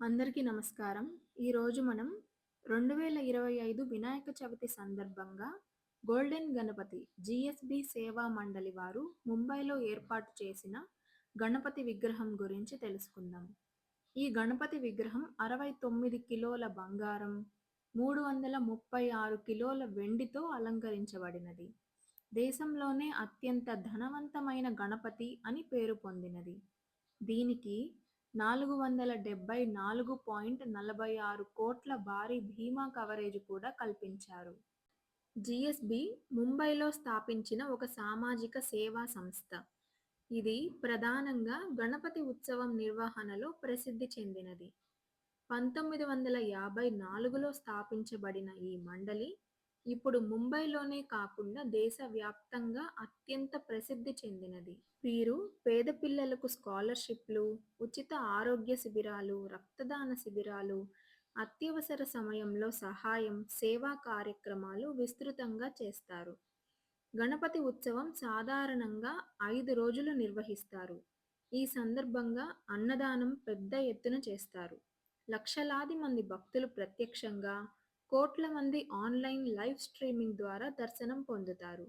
అందరికీ నమస్కారం. ఈరోజు మనం 2025 వినాయక చవితి సందర్భంగా గోల్డెన్ గణపతి జిఎస్బి సేవా మండలి వారు ముంబైలో ఏర్పాటు చేసిన గణపతి విగ్రహం గురించి తెలుసుకుందాం. ఈ గణపతి విగ్రహం 69 కిలోల బంగారం, 336 కిలోల వెండితో అలంకరించబడినది. దేశంలోనే అత్యంత ధనవంతమైన గణపతి అని పేరు పొందినది. దీనికి 474.46 కోట్ల భారీ బీమా కవరేజ్ కూడా కల్పించారు. జిఎస్బి ముంబైలో స్థాపించిన ఒక సామాజిక సేవా సంస్థ. ఇది ప్రధానంగా గణపతి ఉత్సవం నిర్వహణలో ప్రసిద్ధి చెందినది. 1954లో స్థాపించబడిన ఈ మండలి ఇప్పుడు ముంబైలోనే కాకుండా దేశవ్యాప్తంగా అత్యంత ప్రసిద్ధి చెందినది. వీరు పేద పిల్లలకు స్కాలర్షిప్లు, ఉచిత ఆరోగ్య శిబిరాలు, రక్తదాన శిబిరాలు, అత్యవసర సమయంలో సహాయం, సేవా కార్యక్రమాలు విస్తృతంగా చేస్తారు. గణపతి ఉత్సవం సాధారణంగా ఐదు రోజులు నిర్వహిస్తారు. ఈ సందర్భంగా అన్నదానం పెద్ద ఎత్తున చేస్తారు. లక్షలాది మంది భక్తులు ప్రత్యక్షంగా, కోట్ల మంది ఆన్లైన్ లైవ్ స్ట్రీమింగ్ ద్వారా దర్శనం పొందుతారు.